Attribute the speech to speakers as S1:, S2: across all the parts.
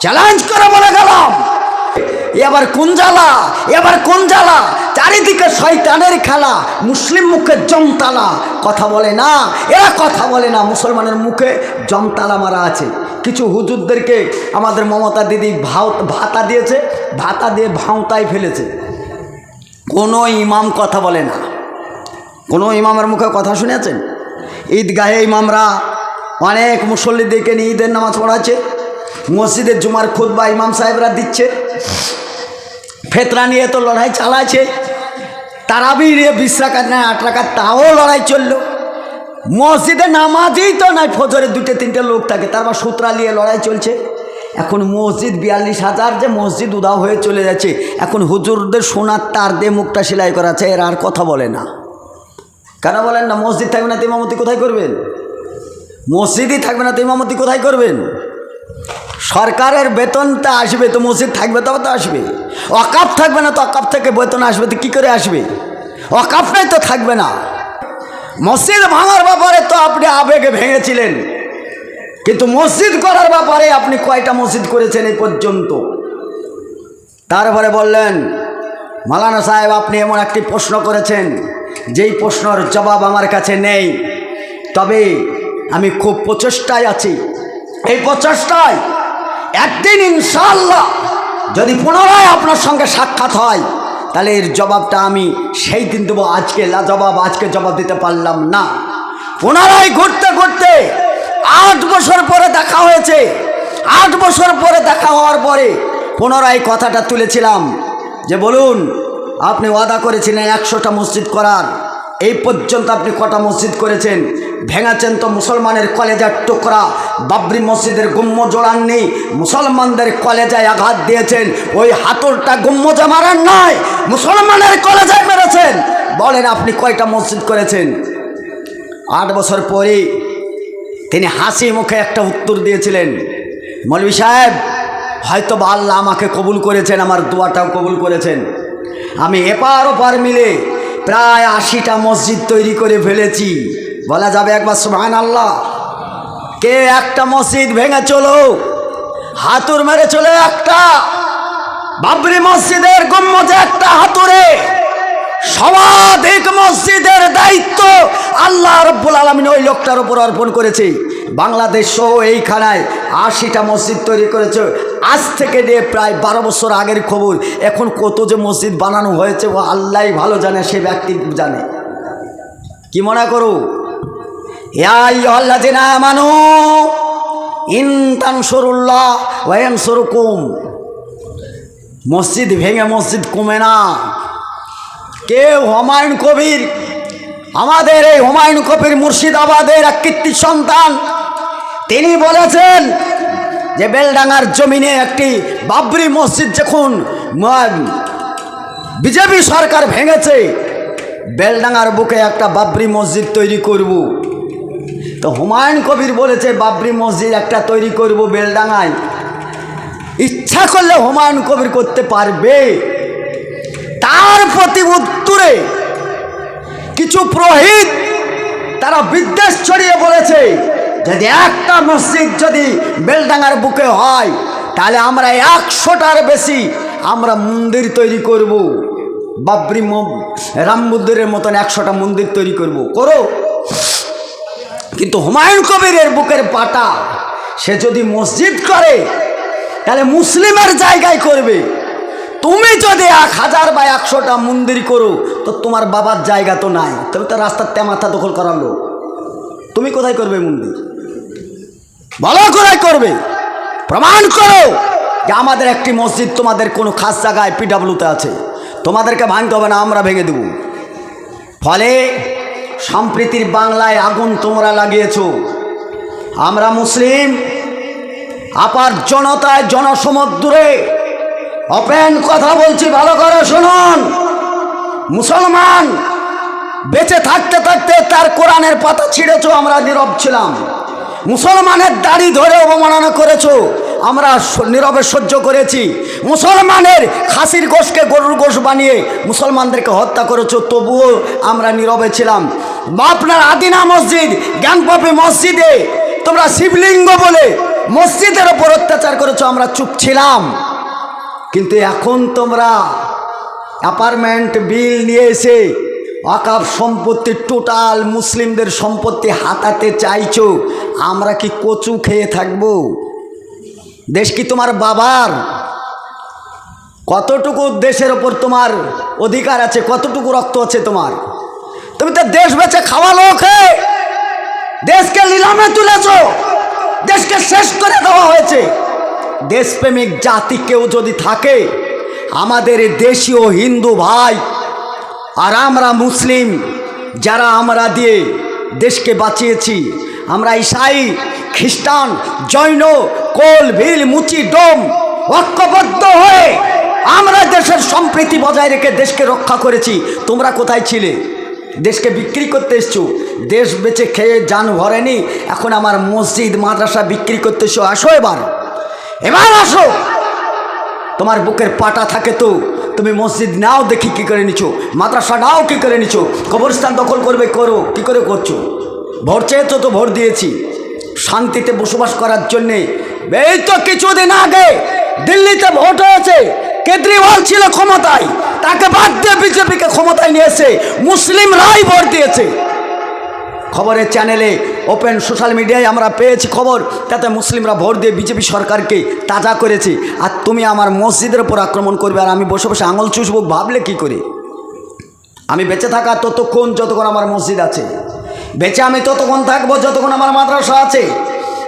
S1: Challenge করে বলে গেলাম। এবার কোন জ্বালা? এবার কোন জ্বালা? চারিদিকে শয়তানের খেলা, মুসলিম মুখে জমতালা। কথা বলে না, এরা কথা বলে না, মুসলমানের মুখে জমতালা মারা আছে। কিছু হুজুরদেরকে আমাদের মমতা দিদি ভাও ভাতা দিয়েছে, ভাতা দিয়ে ভাঁওতায় ফেলেছে। কোনো ইমাম কথা বলে না। কোনো ইমামের মুখে কথা শুনেছেন? ঈদগাহে ইমামরা অনেক মুসল্লিদেরকে নিয়ে ঈদের নামাজ পড়াচ্ছে। মসজিদের জুমার খুদ্া ইমাম সাহেবরা দিচ্ছে। ফেতরা নিয়ে তো লড়াই চালাচ্ছে। তারাবি নিয়ে বিশ রাখাত নেয় আট রাখাত তাও লড়াই চলল। মসজিদে নামাজই তো নাই, ফজরে দুটো তিনটে লোক থাকে, তারপর সূত্রা নিয়ে লড়াই চলছে। এখন মসজিদ বিয়াল্লিশ হাজার যে মসজিদ উদাও হয়ে চলে যাচ্ছে, এখন হুজুরদের সোনার তার দিয়ে মুখটা সেলাই করা আছে, এরা আর কথা বলে না। কেন বলেন না, মসজিদ থাকবে না তো ইমামতি কোথায় করবেন? মসজিদই থাকবে না তো ইমামতি কোথায় করবেন? সরকারের বেতনটা আসবে তো মসজিদ থাকবে, তবে তো আসবে। অকাপ থাকবে না তো অকাপ থেকে বেতন আসবে তো কী করে আসবে? অকাপটাই তো থাকবে না। মসজিদ ভাঙার ব্যাপারে তো আপনি আবেগে ভেঙেছিলেন। কিন্তু মসজিদ করার ব্যাপারে আপনি কয়টা মসজিদ করেছেন এই পর্যন্ত? তারপরে বললেন, মালানা সাহেব, আপনি এমন একটি প্রশ্ন করেছেন, যেই প্রশ্নর জবাব আমার কাছে নেই। তবে আমি খুব প্রচেষ্টায় আছি। এই প্রচেষ্টায় একদিন ইনশাল্লাহ যদি পুনরায় আপনার সঙ্গে সাক্ষাৎ হয়, তাহলে এর জবাবটা আমি সেই দিন দেবো, আজকে জবাব আজকে জবাব দিতে পারলাম না। পুনরায় ঘুরতে ঘুরতে আট বছর পরে দেখা হয়েছে। আট বছর পরে দেখা হওয়ার পরে পুনরায় কথাটা তুলেছিলাম যে বলুন, আপনি ওয়াদা করেছিলেন একশোটা মসজিদ করার। এই পর্যন্ত আপনি কটা মসজিদ করেছেন? ভেঙেছেন তো মুসলমানের কলেজার টুকরা। বাবরি মসজিদের গুম্ম জোড়াননি মুসলমানদের কলেজায় আঘাত দিয়েছেন। ওই হাতলটা গুম্মজা মারার নয়, মুসলমানের কলেজায় মেরেছেন। বলেন আপনি কয়টা মসজিদ করেছেন? আট বছর পরে তিনি হাসি মুখে একটা উত্তর দিয়েছিলেন। মৌলভী সাহেব হয়তো বা আল্লাহ আমাকে কবুল করেছেন, আমার দোয়াটাও কবুল করেছেন। আমি এপার ওপার মিলে প্রায় আশিটা মসজিদ তৈরি করে ফেলেছি। বলা যাবে একবার সুহান আল্লাহ কে একটা মসজিদ ভেঙে চলো, হাতুর মেরে চলে একটা, বাবরি মসজিদের গম্মজে একটা হাতুরে। সবাধিক মসজিদের দায়িত্ব আল্লাহ রব্বুল আলমিন ওই লোকটার উপর অর্পণ করেছে। বাংলাদেশ সহ এইখানায় আশিটা মসজিদ তৈরি করেছে। আজ থেকে নিয়ে প্রায় বারো বছর আগের খবর। এখন কত যে মসজিদ বানানো হয়েছে, ও আল্লাহ ভালো জানে, সে ব্যক্তি জানে। কি মনে করো? মানু ইনতান সরুল্লাহ ওয়ান সরুকুম মসজিদ ভেঙে মসজিদ কমে না। কেউ হুমায়ুন কবির আমাদের এই হুমায়ুন কবির মুর্শিদাবাদের এক কীর্তি সন্তান। তিনি বলেছেন যে বেলডাঙ্গার জমিনে একটি বাবরি মসজিদ যখন বিজেপি সরকার ভেঙেছে, বেলডাঙ্গার বুকে একটা বাবরি মসজিদ তৈরি করব। তো হুমায়ুন কবির বলেছে, বাবরি মসজিদ একটা তৈরি করব বেলডাঙ্গায়। ইচ্ছা করলে হুমায়ুন কবির করতে পারবে। তার প্রতি উত্তরে কিছু পুরোহিত তারা বিদ্বেষ ছড়িয়ে বলেছে, যদি একটা মসজিদ যদি বেলডাঙ্গার বুকে হয়, তাহলে আমরা একশোটার বেশি আমরা মন্দির তৈরি করব। বাবরি রাম মন্দিরের মতন একশোটা মন্দির তৈরি করব। করো। কিন্তু হুমায়ুন কবিরের বুকের পাটা, সে যদি মসজিদ করে, তাহলে মুসলিমের জায়গায় করবে। তুমি যদি এক হাজার বা একশোটা মন্দির করো, তো তোমার বাবার জায়গা তো নাই। তবে তো রাস্তার তেমাথা দখল করালো তুমি কোথায় করবে মন্দির? বলো কোথায় করবে। প্রমাণ করো যে আমাদের একটি মসজিদ তোমাদের কোনো খাস জায়গায় পিডাব্লিউতে আছে। তোমাদেরকে ভাঙতে হবে না, আমরা ভেঙে দেব। ফলে সম্প্রীতির বাংলায় আগুন তোমরা লাগিয়েছ। আমরা মুসলিম, আপার জনতায় জনসমুদ্রে ওপেন কথা বলছি, ভালো করে শুনুন। মুসলমান, বেঁচে থাকতে থাকতে তার কোরআনের পাতা ছিঁড়েছ, আমরা নীরব ছিলাম। মুসলমানের দাড়ি ধরে অবমাননা করেছ, আমরা নীরবে সহ্য করেছি। মুসলমানের খাসির গোষকে গরুর গোষ বানিয়ে মুসলমানদেরকে হত্যা করেছ, তবুও আমরা নীরবে ছিলাম। আপনার আদিনা মসজিদ গ্যাংপপি মসজিদে তোমরা শিবলিঙ্গ বলে মসজিদের ওপর অত্যাচার করেছ, আমরা চুপ ছিলাম। কিন্তু এখন তোমরা অ্যাপার্টমেন্ট বিল নিয়ে এসে অকাপ সম্পত্তি টোটাল মুসলিমদের সম্পত্তি হাতাতে চাইছো, আমরা কি কচু খেয়ে থাকব? দেশ কি তোমার বাবার? কতটুকু দেশের ওপর তোমার অধিকার আছে, কতটুকু রক্ত আছে তোমার? তুমি তো দেশ বেছে খাওয়া লোক দেশকে নিলামে তুলেছ, দেশকে শেষ করে দেওয়া হয়েছে। দেশপ্রেমিক জাতি কেউ যদি থাকে, আমাদের দেশীয় হিন্দু ভাই আর আমরা মুসলিম, যারা আমরা দিয়ে দেশকে বাঁচিয়েছি, আমরা ইসাই, খ্রিস্টান, জৈন, কোল, ভিল, মুচি, ডোম ঐক্যবদ্ধ হয়ে আমরা দেশের সম্প্রীতি বজায় রেখে দেশকে রক্ষা করেছি। তোমরা কোথায় ছিলে? দেশকে বিক্রি করতে এসছো? দেশ বেচে খেয়ে যান ভরেনি? এখন আমার মসজিদ, মাদ্রাসা বিক্রি করতে এসো? আসো এবার। এবার আসো। তোমার বুকের পাটা থাকে তো, তুমি মসজিদ নাও দেখি কি করে নিছো, মাদ্রাসা নাও কি করে নিছো, কবরস্থান দখল করবে করো, কি করে করছ? ভোট চেয়েছো তো ভোট দিয়েছি। শান্তিতে বসবাস করার জন্যে, এই তো কিছুদিন আগে দিল্লিতে ভোট হয়েছে, কেজরিওয়াল ছিল ক্ষমতায়, তাকে বাদ দিয়ে বিজেপিকে ক্ষমতায় নিয়েছে মুসলিমরাই ভোট দিয়েছে। খবরের চ্যানেলে ওপেন সোশ্যাল মিডিয়ায় আমরা পেয়েছি খবর, তাতে মুসলিমরা ভোট দিয়ে বিজেপি সরকারকে তাজা করেছে। আর তুমি আমার মসজিদের উপর আক্রমণ করবে আর আমি বসে বসে আঙুল চুষবো, ভাবলে কি করে? আমি বেঁচে থাকা ততক্ষণ যতক্ষণ আমার মসজিদ আছে। বেঁচে আমি ততক্ষণ থাকব যতক্ষণ আমার মাদ্রাসা আছে।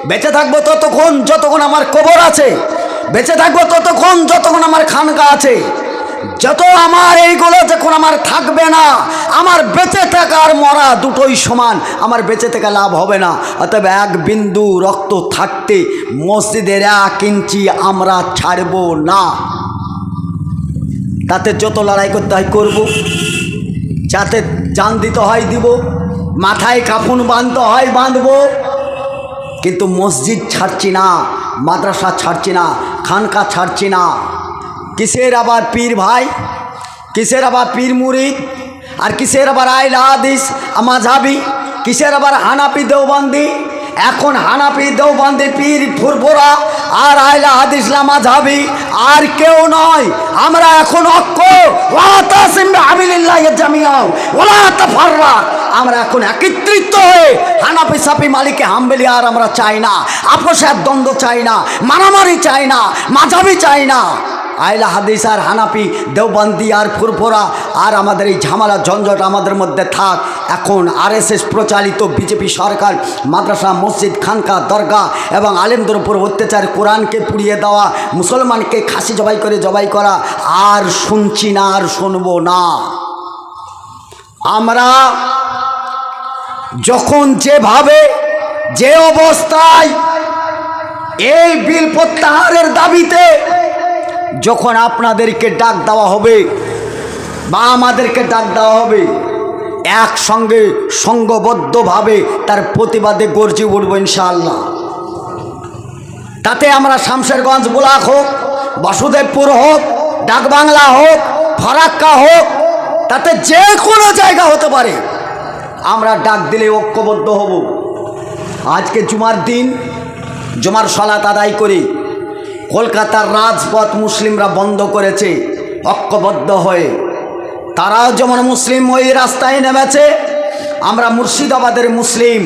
S1: বেঁচে থাকব ততক্ষণ যতক্ষণ আমার কবর আছে। বেঁচে থাকব ততক্ষণ যতক্ষণ আমার খানকা আছে। যত আমার এইগুলো যখন আমার থাকবে না, আমার বেঁচে থাকা আর মরা দুটোই সমান, আমার বেঁচে থেকে লাভ হবে না। অতএব এক বিন্দু রক্ত থাকতে মসজিদের এক ইঞ্চি আমরা ছাড়ব না। তাতে যত লড়াই করতে হয় করব, যাতে জান দিতে হয় দিব, মাথায় কাফুন বাঁধতে হয় বাঁধবো। কিন্তু মসজিদ ছাড়ছি না, মাদ্রাসা ছাড়ছি না, খানকা ছাড়ছি না। কিসের আবার পীর ভাই? কিসের আবার পীর মুরিদ? আর কিসের আবার আইল হাদিস মাঝাবি কিসের আবার হানাপি দেওবান্দি? এখন হানাপি দেওবান্দি পীর ফুরফুরা, আর আইলা হাদিস মাঝাবি আর কেউ নয়। আমরা এখন অক্ষ। আমরা এখন একত্রিত হয়ে হানাপি সাপি মালিকে হাম্বেলি আর আমরা চাই না। আপোষের দ্বন্দ্ব চাই না। মারামারি চাই না। মাঝাবি চাই না। আইলা হাদিস আর হানাপি দেওবান্দি আর ফুরফোরা, আর আমাদের এই ঝামেলা ঝঞ্ঝট আমাদের মধ্যে থাক। এখন আরএসএস প্রচালিত বিজেপি সরকার, মাদ্রাসা, মসজিদ খানকা দরগা এবং আলেমদের উপর অত্যাচার, কোরআনকে পুড়িয়ে দেওয়া, মুসলমানকে খাসি জবাই করে জবাই করা, আর শুনছি না, আর শুনব না। আমরা যখন যেভাবে, যে অবস্থায় এই বিল প্রত্যাহারের দাবিতে যখন আপনাদেরকে ডাক দেওয়া হবে বা আমাদেরকে ডাক দেওয়া হবে, একসঙ্গে সঙ্গবদ্ধভাবে তার প্রতিবাদে গর্জে উঠব ইনশাআল্লাহ। তাতে আমরা শামশেরগঞ্জ ব্লক হোক, বাসুদেবপুর হোক, ডাকবাংলা হোক, ফারাক্কা হোক, তাতে যে কোনো জায়গা হতে পারে, আমরা ডাক দিলে ঐক্যবদ্ধ হব। আজকে জুমার দিন, জুমার সলাত আদায় করি কলকাতার রাজপথ মুসলিমরা বন্ধ করেছে, ঐক্যবদ্ধ হয়ে। তারাও যেমন মুসলিম, ওই রাস্তায় নেমেছে। আমরা মুর্শিদাবাদের মুসলিম,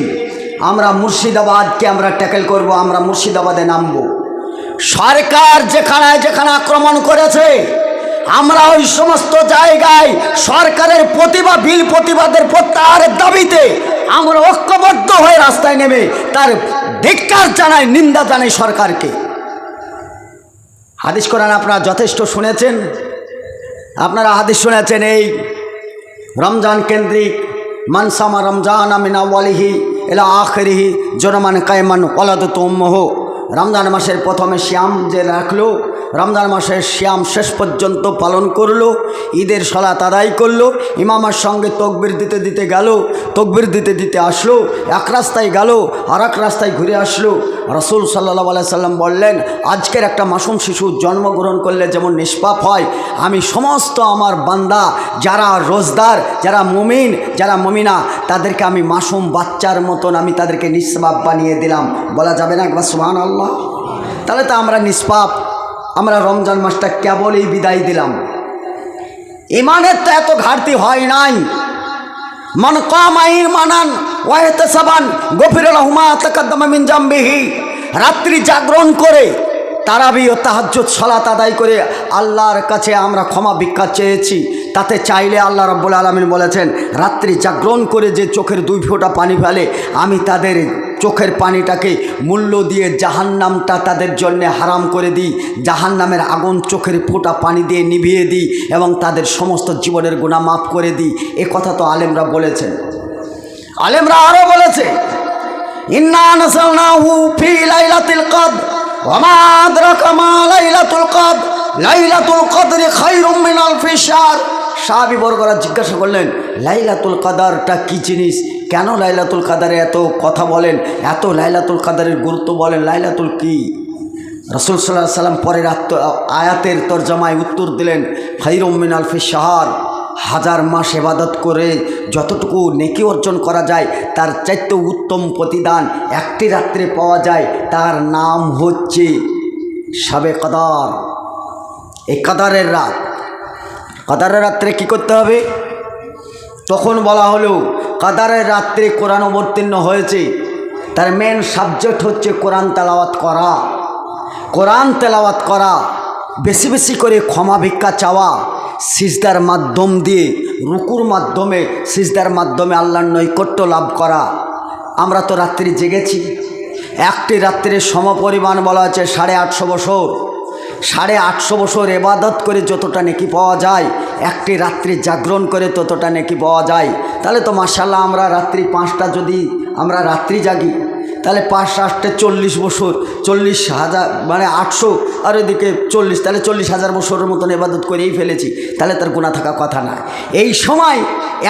S1: আমরা মুর্শিদাবাদকে আমরা ট্যাকেল করব, আমরা মুর্শিদাবাদে নামব। সরকার যেখানে যেখানে আক্রমণ করেছে, আমরা ওই সমস্ত জায়গায় সরকারের প্রতিভা, বিল প্রতিবাদের প্রত্যাহারের দাবিতে আমরা ঐক্যবদ্ধ হয়ে রাস্তায় নেমে, তার ধিক্কার জানাই, নিন্দা জানাই সরকারকে। হাদিস কোরআন আপনারা যথেষ্ট শুনেছেন। আপনারা হাদিস শুনেছেন এই রমজান কেন্দ্রিক মানসামা রমজান আমিনা ওয়ালিহি এলা আখেরিহি, জনমান কায়মান ওলাদ তোম্মহ রমজান মাসের প্রথমে শ্যাম যে রাখল রমজান মাসের শ্যাম শেষ পর্যন্ত পালন করল, ঈদের সলাত আদায় করল, ইমামার সঙ্গে তকবির দিতে দিতে গেল, তকবির দিতে দিতে আসলো, এক রাস্তায় গেল আর এক রাস্তায় ঘুরে আসলো। রসুল সাল্লাহ আলাই সাল্লাম বললেন, আজকের একটা মাসুম শিশু জন্মগ্রহণ করলে যেমন নিষ্পাপ হয়, আমি সমস্ত আমার বান্দা যারা রোজদার, যারা মুমিন, যারা মুমিনা, তাদেরকে আমি মাসুম বাচ্চার মতন আমি তাদেরকে নিষ্পাপ বানিয়ে দিলাম। বলা যাবে না একবার সুহান আল্লাহ তাহলে তো আমরা নিষ্পাপ। আমরা রমজান মাসটা কেবলই বিদায় দিলাম। ইমানের তো এত ঘাটতি হয় নাই। মান কামাইর মানান ওয়াহেতে সাবান গফির রহমা তাকাদ্দামা মিন জাম্বিহি। রাত্রি জাগরণ করে তারাবি ও তাহাজ্জুদ সলাত আদায় করে আল্লাহর কাছে আমরা ক্ষমা ভিক্ষা চেয়েছি। তাতে চাইলে আল্লাহ রব্বুল আলমিন বলেছেন, রাত্রি জাগরণ করে যে চোখের দুই ফোঁটা পানি ফেলে, আমি তাদের চোখের পানিটাকে মূল্য দিয়ে জাহান্নামটা তাদের জন্যে হারাম করে দিই, জাহান্নামের আগুন চোখের ফোঁটা পানি দিয়ে নিভিয়ে দিই এবং তাদের সমস্ত জীবনের গুণা মাফ করে দিই। এ কথা তো আলেমরা বলেছেন। আলেমরা আরও বলেছে সাহাবী বর্গরা জিজ্ঞাসা করলেন, লাইলাতুল কাদারটা কি জিনিস? কেন লাইলাতুল কাদারে এত কথা বলেন? এত লাইলাতুল কাদারের গুরুত্ব বলেন? লাইলাতুল কি? রসুল সাল্লাহ সাল্লাম পরের আয়াতের তর্জমায় উত্তর দিলেন খৈরুম মিন আলফি শাহর হাজার মাস এবাদত করে যতটুকু নেকি অর্জন করা যায়, তার চাইতে উত্তম প্রতিদান একটি রাত্রে পাওয়া যায়, তার নাম হচ্ছে সাবে কদার। এই কাদারের রাত, কাদারের রাত্রে কি করতে হবে? তখন বলা হলো কাদারের রাত্রে কোরআন অবতীর্ণ হয়েছে। তার মেন সাবজেক্ট হচ্ছে কোরআন তেলাওয়াত করা। কোরআন তেলাওয়াত করা, বেশি বেশি করে ক্ষমা ভিক্ষা চাওয়া, সিজদার মাধ্যম দিয়ে, রুকুর মাধ্যমে, সিজদার মাধ্যমে আল্লাহর নৈকট্য লাভ করা। আমরা তো রাত্রি জেগেছি। একটি রাত্রির সমপরিমাণ বলা হচ্ছে সাড়ে আটশো বছর। সাড়ে আটশো বছর এবাদত করে যতটা নেকি পাওয়া যায় একটি রাত্রি জাগরণ করে ততটা নেকি পাওয়া যায়। তাহলে তো মার্শাল্লাহ আমরা রাত্রি পাঁচটা যদি আমরা রাত্রি জাগি, তাহলে পাঁচ আটটে চল্লিশ বছর, চল্লিশ হাজার মানে আটশো, আর ওইদিকে চল্লিশ, তাহলে চল্লিশ হাজার বছরের মতন এবাদত করেই ফেলেছি, তাহলে তার গোনা থাকা কথা না এই সময়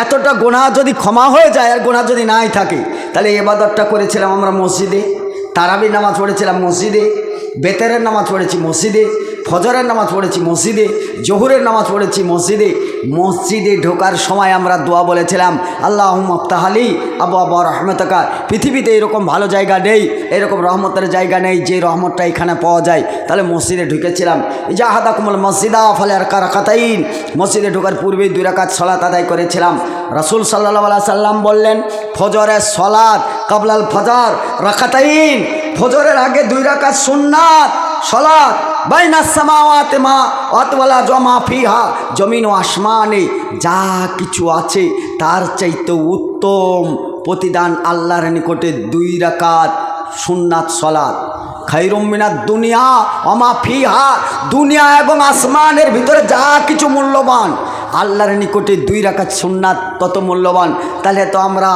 S1: এতটা গোনা যদি ক্ষমা হয়ে যায়, আর গোনা যদি নাই থাকে, তাহলে এবাদতটা করেছিলাম আমরা মসজিদে তারাবি নামাজ পড়েছিলাম মসজিদে, বেতেরের নামাজ পড়েছি মসজিদে ফজরের নামাজ পড়েছি মসজিদে, জহুরের নামাজ পড়েছি মসজিদে। মসজিদে ঢোকার সময় আমরা দোয়া বলেছিলাম আল্লাহ মফতাহালি আবু আবু রহমতকা। পৃথিবীতে এরকম ভালো জায়গা নেই, এরকম রহমতের জায়গা নেই যে রহমতটা এখানে পাওয়া যায়। তাহলে মসজিদে ঢুকেছিলাম। জাহাদা কুমল মসজিদা ফলে আর কারাকাতাইন মসজিদে ঢোকার পূর্বেই দুই রাকাত সলাত আদায় করেছিলাম। রসুল সাল্লাহ সাল্লাম বললেন, ফজরের সলাদ কাবলাল ফজর রাখাতাইন ফজরের আগে দুই রাকাত সুন্নাত সলাদ বাইনা সামাওয়াতে মা, অতওয়ালা জমা ফিহা, জমিন ও আসমানে যা কিছু আছে তার চাইতে উত্তম প্রতিদান আল্লাহর নিকটে দুই রাকাত সুন্নাত সলাদ খাইরুম মিনার দুনিয়া অমা ফিহা, দুনিয়া এবং আসমানের ভিতরে যা কিছু মূল্যবান, আল্লাহর নিকটে দুই রাকাত সুন্নাত তত মূল্যবান। তাহলে তো আমরা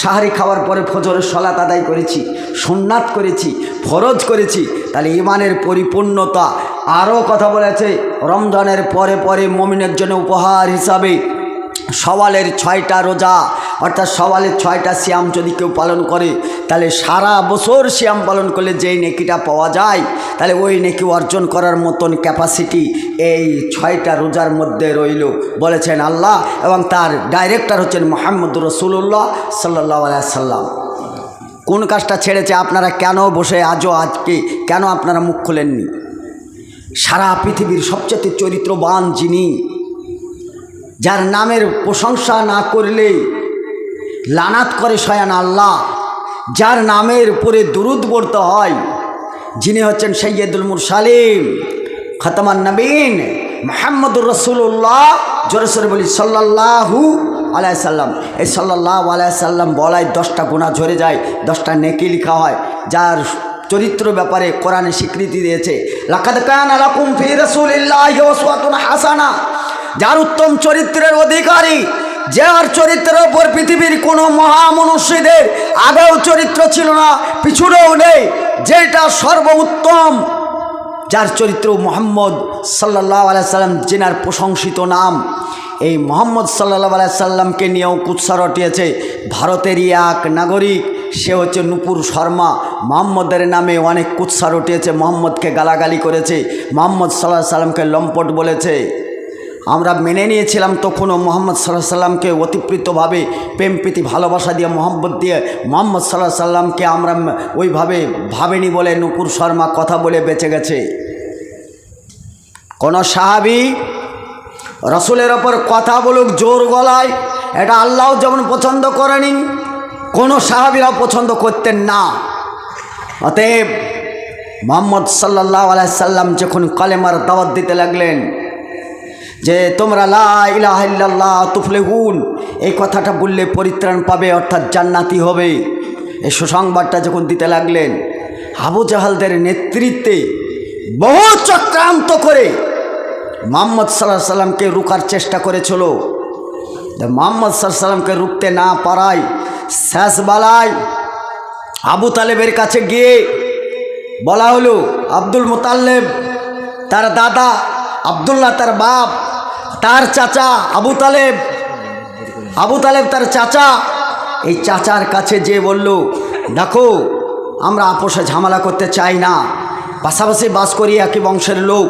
S1: সাহারি খাওয়ার পরে ফজরের সলাত আদায় করেছি, সুন্নাত করেছি, ফরজ করেছি তাহলে ইমানের পরিপূর্ণতা আরও কথা বলেছে। রমজানের পরে পরে মমিনের জন্য উপহার হিসাবে সওয়ালের ছয়টা রোজা, অর্থাৎ সওয়ালের ছয়টা শ্যাম যদি কেউ পালন করে, তাহলে সারা বছর শ্যাম পালন করলে যেই নেকিটা পাওয়া যায়, তাহলে ওই নেকি অর্জন করার মতন ক্যাপাসিটি এই ছয়টা রোজার মধ্যে রইল, বলেছেন আল্লাহ এবং তার ডাইরেক্টর হচ্ছেন মোহাম্মদ রসুল্লাহ সাল্লাহ সাল্লাম কোন কাজটা ছেড়েছে, আপনারা কেন বসে আজও আজকে কেন আপনারা মুখ খোলেননি? সারা পৃথিবীর সবচেয়ে চরিত্রবান যিনি, যার নামের প্রশংসা না করলে লানাত করে স্বয়ং আল্লাহ, যার নামের উপরে দুরুদ পড়তে হয়, যিনি হচ্ছেন সৈয়দুল মুরসালিম খতমান নবীন, মোহাম্মদুর রসুল্লাহ জোরসরে বলি সাল্লাহু আলাইসাল্লাম এই সাল্লাহ আলাইসাল্লাম বলায় দশটা গুণা ঝরে যায়, দশটা নেকি লিখা হয়, যার চরিত্র ব্যাপারে কোরআনে স্বীকৃতি দিয়েছে। কান ফি হাসানা। যার উত্তম চরিত্রের অধিকারী যার চরিত্রের ওপর পৃথিবীর কোনো মহামনুষ্যদের আগেও চরিত্র ছিল না পিছুরেও নেই, যেটা সর্বোত্তম। যার চরিত্র মোহাম্মদ সাল্লাহ আলাইসাল্লাম জেনার প্রশংসিত নাম। এই মোহাম্মদ সাল্লাহ আলাইসাল্লামকে নিয়েও কুৎসা রটিয়েছে। ভারতেরই এক নাগরিক, সে হচ্ছে নুপুর শর্মা। মোহাম্মদের নামে অনেক কুৎসা রটিয়েছে, মোহাম্মদকে গালাগালি করেছে। মোহাম্মদ সাল্লাহ সাল্লামকে লম্পট বলেছে। আমরা মেনে নিয়েছিলাম তখনও মোহাম্মদ সাল্লাহ সাল্লামকে অতিপ্রিতভাবে প্রেম প্রীতি ভালোবাসা দিয়ে, মোহাম্মদ দিয়ে মোহাম্মদ সাল্লাহ সাল্লামকে আমরা ওইভাবে ভাবেনি বলে নুপুর শর্মা কথা বলে বেঁচে গেছে। কোনো সাহাবি রসুলের ওপর কথা বলুক জোর গলায়, এটা আল্লাহ যেমন পছন্দ করেনি কোনো সাহাবিরাও পছন্দ করতেন না। অতএব মোহাম্মদ সাল্লাহ আলাইসাল্লাম যখন কলেমার দাওয়াত দিতে লাগলেন যে, তোমরা লা ইলাহা ইল্লাল্লাহ তুফলিহুন এই কথাটা বললে পরিত্রাণ পাবে, অর্থাৎ জান্নাতি হবে। এই সুসংবাদটা যখন দিতে লাগলেন, আবু জাহালদের নেতৃত্বে বহু চক্রান্ত করে মোহাম্মদ সাল্লাহ সাল্লামকে রুকার চেষ্টা করেছিল। মোহাম্মদ সাল্লাহ সাল্লামকে রুখতে না পারায় শেষবেলায় আবু তালেবের কাছে গিয়ে বলা হলো, আব্দুল মোতাল্লেব তার দাদা আবদুল্লাহ, তার বাপ, তার চাচা আবু তালেব আবু তালেব, তার চাচা। এই চাচার কাছে যে বলল, দেখো, আমরা আপোষে ঝামেলা করতে চাই না। পাশাপাশি বাস করি একই বংশের লোক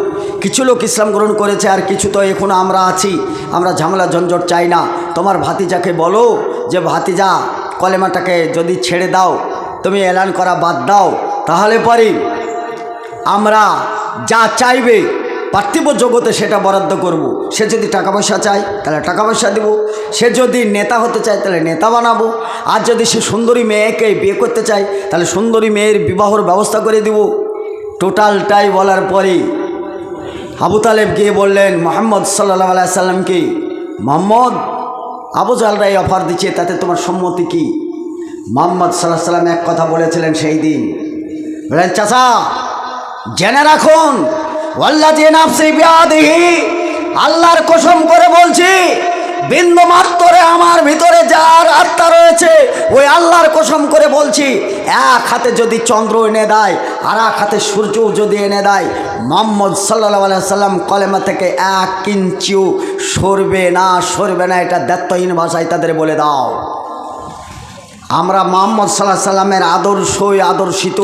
S1: কিছু লোক ইসলাম গ্রহণ করেছে আর কিছু তো এখনও আমরা আছি। আমরা ঝামেলা, ঝঞ্ঝট চাই না। তোমার ভাতিজাকে বলো যে, ভাতিজা, কলেমাটাকে যদি ছেড়ে দাও, তুমি এলান করা বাদ দাও, তাহলে পরে আমরা যা চাইবে পার্থিব জগতে সেটা বরাদ্দ করব। সে যদি টাকা পয়সা চায়, তাহলে টাকা পয়সা দেবো। সে যদি নেতা হতে চায়, তাহলে নেতা বানাবো। আর যদি সে সুন্দরী মেয়েকে বিয়ে করতে চায়, তাহলে সুন্দরী মেয়ের বিবাহর ব্যবস্থা করে দেব। টোটালটাই বলার পরে আবু তালেব গিয়ে বললেন, মোহাম্মদ সাল্লাহ আলাই সাল্লামকে মোহাম্মদ, আবু জালরা এই অফার দিচ্ছে, তাতে তোমার সম্মতি কি? মোহাম্মদ সাল্লাহ সাল্লাম এক কথা বলেছিলেন সেই দিন। বললেন, চাচা, জেনে রাখুন আল্লাহ আল্লাহর কসম করে বলছি বিন্দু মাত্রে আমার ভিতরে যার আত্মা রয়েছে, ওই আল্লাহর কসম করে বলছি, এক হাতে যদি চন্দ্র এনে দেয়, আর এক হাতে সূর্য যদি এনে দেয়, মোহাম্মদ সাল্লাহ সাল্লাম কলেমা থেকে এক ইঞ্চিও সরবে না সরবে না, এটা দায়িত্বহীন ভাষায় তাদের বলে দাও। আমরা মোহাম্মদ সাল্লাহ সাল্লামের আদর্শই আদর্শিত।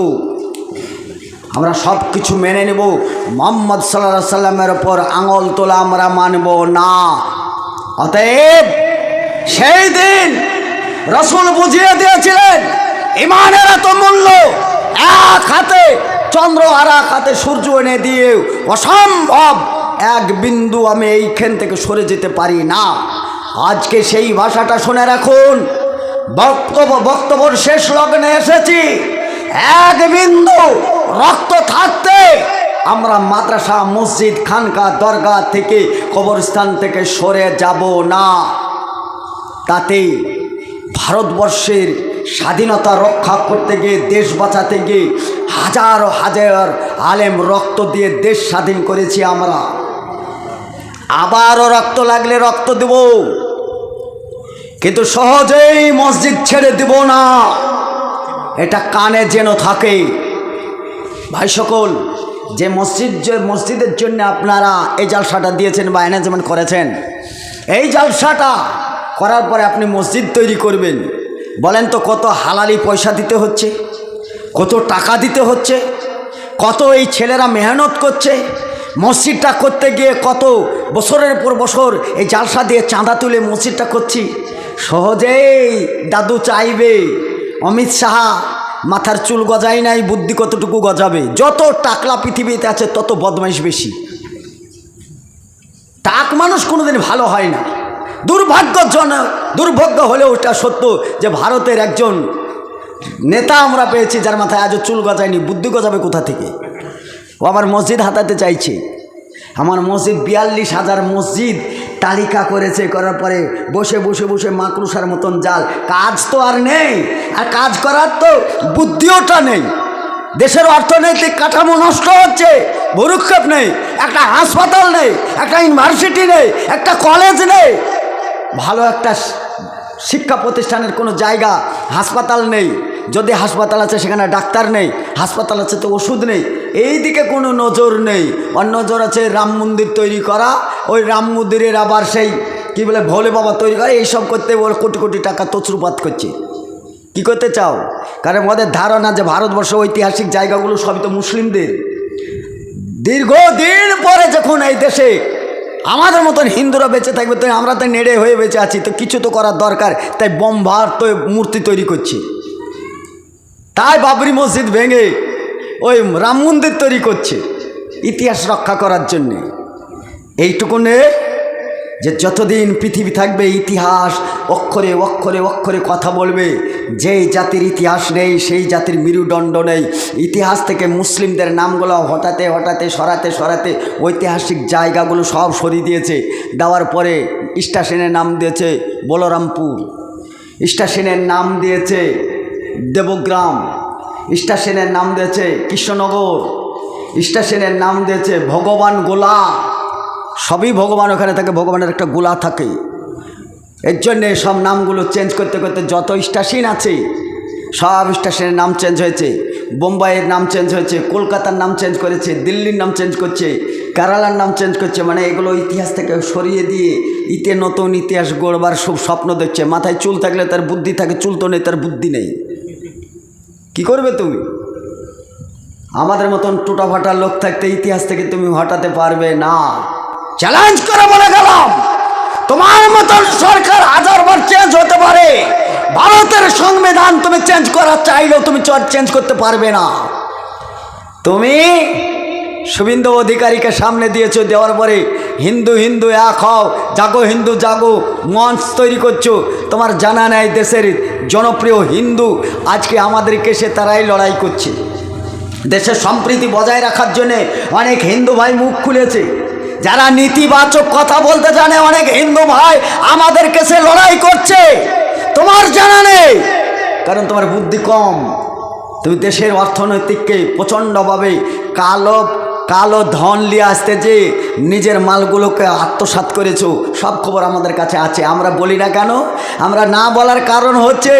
S1: আমরা সব কিছু মেনে নেব, মোহাম্মদ সাল্লাহ সাল্লামের ওপর আঙুল তোলা আমরা মানব না। অতএব সেই দিন রসুল বুঝিয়ে দিয়েছিলেন, ইমানের এত মূল্য, এক হাতে চন্দ্র আর এক হাতে সূর্য এনে দিয়ে অসম্ভব, এক বিন্দু আমি এইখান থেকে সরে যেতে পারি না। আজকে সেই ভাষাটা শুনে রাখুন, বক্তব্য, বক্তব্যর শেষ লগ্নে এসেছি, এক বিন্দু রক্ত থাকতে আমরা মাদ্রাসা, মসজিদ, খানকা, দরগা থেকে কবরস্থান থেকে সরে যাব না। তাতে ভারতবর্ষের স্বাধীনতা রক্ষা করতে গিয়ে, দেশ বাঁচাতে গিয়ে হাজার হাজার আলেম রক্ত দিয়ে দেশ স্বাধীন করেছি আমরা। আবারও রক্ত লাগলে রক্ত দেব। কিন্তু সহজেই মসজিদ ছেড়ে দেব না। এটা কানে যেন থাকে। ভাই সকল যে মসজিদ, যে মসজিদের জন্য আপনারা এই জালসাটা দিয়েছেন বা অ্যারেঞ্জমেন্ট করেছেন, এই জালসাটা করার পরে আপনি মসজিদ তৈরি করবেন। বলেন তো কত হালালি পয়সা দিতে হচ্ছে, কত টাকা দিতে হচ্ছে, কত এই ছেলেরা মেহনত করছে, মসজিদটা করতে গিয়ে কত বছরের পর বছর এই জালসা দিয়ে চাঁদা তুলে মসজিদটা করছি। সহজেই দাদু চাইবে, অমিত সাহা মাথার চুল গজাই নাই, বুদ্ধি কতটুকু গজাবে? যত টাকলা পৃথিবীতে আছে, তত বদমাইশ বেশি। টাক মানুষ কোনোদিন ভালো হয় না। দুর্ভাগ্যজনক, দুর্ভাগ্য হলেও ওটা সত্য যে ভারতের একজন নেতা আমরা পেয়েছি, যার মাথায় আজও চুল গজায়নি, বুদ্ধি গজাবে কোথা থেকে? ও আবার মসজিদ হাতাতে চাইছে। আমার মসজিদ বিয়াল্লিশ হাজার মসজিদ তালিকা করেছে, করার পরে বসে বসে বসে মাকড়ুসার মতন জাল। কাজ তো আর নেই, আর কাজ করার তো বুদ্ধিওটা নেই। দেশের অর্থনৈতিক কাঠামো নষ্ট হচ্ছে, ভরুক্ষেপ নেই, একটা হাসপাতাল নেই, একটা ইউনিভার্সিটি নেই, একটা কলেজ নেই। ভালো একটা শিক্ষা প্রতিষ্ঠানের কোনো জায়গা, হাসপাতাল নেই। যদি হাসপাতাল আছে, সেখানে ডাক্তার নেই। হাসপাতাল আছে, তো ওষুধ নেই। এই দিকে কোনো নজর নেই। অন্য নজর আছে, রাম মন্দির তৈরি করা ওই রাম মন্দিরের আবার সেই, কি বলে, ভোলে বাবা তৈরি করা এইসব করতে ওর কোটি কোটি টাকা তছরুপাত করছে। কি করতে চাও? কারণ আমাদের ধারণা যে ভারতবর্ষ ঐতিহাসিক জায়গাগুলো সবই তো মুসলিমদের। দীর্ঘদিন পরে যখন এই দেশে আমাদের মতন হিন্দুরা বেঁচে থাকবে, তো আমরা তো নেড়ে হয়ে বেঁচে আছি, তো কিছু তো করার দরকার, তাই বোমভার তো মূর্তি তৈরি করছি। তাই বাবরি মসজিদ ভেঙে ওই রাম মন্দির তৈরি করছে, ইতিহাস রক্ষা করার জন্যে। এইটুকুনে যে যতদিন পৃথিবী থাকবে, ইতিহাস অক্ষরে অক্ষরে অক্ষরে কথা বলবে, যেই জাতির ইতিহাস নেই, সেই জাতির মেরুদণ্ড নেই। ইতিহাস থেকে মুসলিমদের নামগুলো হঠাতে হঠাতে সরাতে সরাতে ঐতিহাসিক জায়গাগুলো সব সরিয়ে দিয়েছে। দেওয়ার পরে স্টেশনের নাম দিয়েছে বলরামপুর। স্টেশনের নাম দিয়েছে দেবগ্রাম। স্টেশনের নাম দিয়েছে কৃষ্ণনগর। স্টেশনের নাম দিয়েছে ভগবান গোলা সবই ভগবান, ওখানে থাকে ভগবানের একটা গোলা থাকে। এর জন্যে সব নামগুলো চেঞ্জ করতে করতে যত স্টেশন আছে, সব স্টেশনের নাম চেঞ্জ হয়েছে। বোম্বাইয়ের নাম চেঞ্জ হয়েছে, কলকাতার নাম চেঞ্জ করেছে, দিল্লির নাম চেঞ্জ করছে, কেরালার নাম চেঞ্জ করছে মানে এগুলো ইতিহাস থেকে সরিয়ে দিয়ে ইতে নতুন ইতিহাস গড়বার সব স্বপ্ন দেখছে। মাথায় চুল থাকলে তার বুদ্ধি থাকে, চুল তো নেই, তার বুদ্ধি নেই। কি করবে তুমি? আমাদের মতন টুটাফাটা লোক থাকতে ইতিহাস থেকে তুমি হটাতে পারবে না। চ্যালেঞ্জ করে বলে গেলাম। তোমার মতন সরকার হাজারবার চেঞ্জ হতে পারে। ভারতের সংবিধান তুমি চেঞ্জ করা চাইলেও তুমি চেঞ্জ করতে পারবে না। তুমি শুভেন্দু অধিকারীকে সামনে দিয়েছ, দেওয়ার পরে হিন্দু হিন্দু এক হও, জাগো হিন্দু জাগো, মঞ্চ তৈরি করছ। তোমার জানা নেই দেশের জনপ্রিয় হিন্দু, আজকে আমাদেরকে সে তারাই লড়াই করছে। দেশের সম্প্রীতি বজায় রাখার জন্যে অনেক হিন্দু ভাই মুখ খুলেছে। যারা নীতিবাচক কথা বলতে জানে, অনেক হিন্দু ভাই আমাদের কেসে লড়াই করছে। তোমার জানা নেই। কারণ তোমার বুদ্ধি কম। তুমি দেশের অর্থনৈতিককে প্রচণ্ডভাবে কালো কালো ধন নিয়ে আসতে যে নিজের মালগুলোকে আত্মসাৎ করেছ, সব খবর আমাদের কাছে আছে। আমরা বলি না কেন? আমরা না বলার কারণ হচ্ছে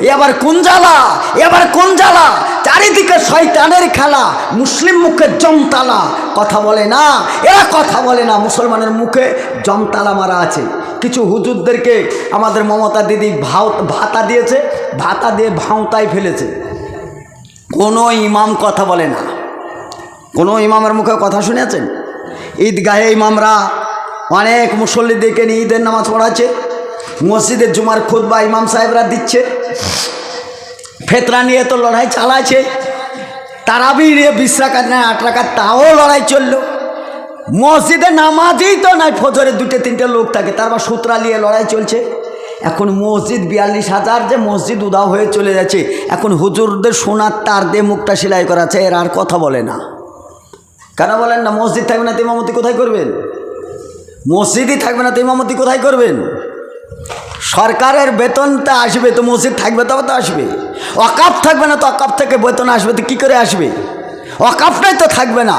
S1: এবার কোন জ্বালা? এবার কোন জ্বালা? চারিদিকে শয়তানের খেলা, মুসলিম মুখে জমতালা। কথা বলে না, এরা কথা বলে না, মুসলমানের মুখে জমতালা মারা আছে। কিছু হুজুরদেরকে আমাদের মমতা দিদি ভাও, ভাতা দিয়েছে, ভাতা দিয়ে ভাঁওতায় ফেলেছে। কোনো ইমাম কথা বলে না। কোনো ইমামের মুখে কথা শুনেছেন? ঈদগাহে ইমামরা অনেক মুসল্লিদেরকে নিয়ে ঈদের নামাজ পড়াচ্ছে মসজিদের জুমার খুদ বা ইমাম সাহেবরা দিচ্ছে, ফেতরা নিয়ে তো লড়াই চালাচ্ছে, তারাবি নিয়ে বিশ রাখাত নেয় আট রাখাত তাও লড়াই চলল। মসজিদে নামাজই তো নাই, ফজরে দুটো তিনটে লোক থাকে তারপর সূত্রা নিয়ে লড়াই চলছে। এখন মসজিদ বিয়াল্লিশ হাজার যে মসজিদ উদাও হয়ে চলে যাচ্ছে, এখন হুজুরদের সোনার তার দিয়ে মুখটা সেলাই করা আছে, এর আর কথা বলে না। কেন বলেন না, মসজিদ থাকবে না তো ইমামতি কোথায় করবেন? মসজিদই থাকবে না তো ইমামতি কোথায় করবেন? সরকারের বেতনটা আসবে, তো মসজিদ থাকবে তবে তো আসবে। অকাপ থাকবে না তো অকাপ থেকে বেতন আসবে তো কী করে আসবে? অকাপটাই তো থাকবে না।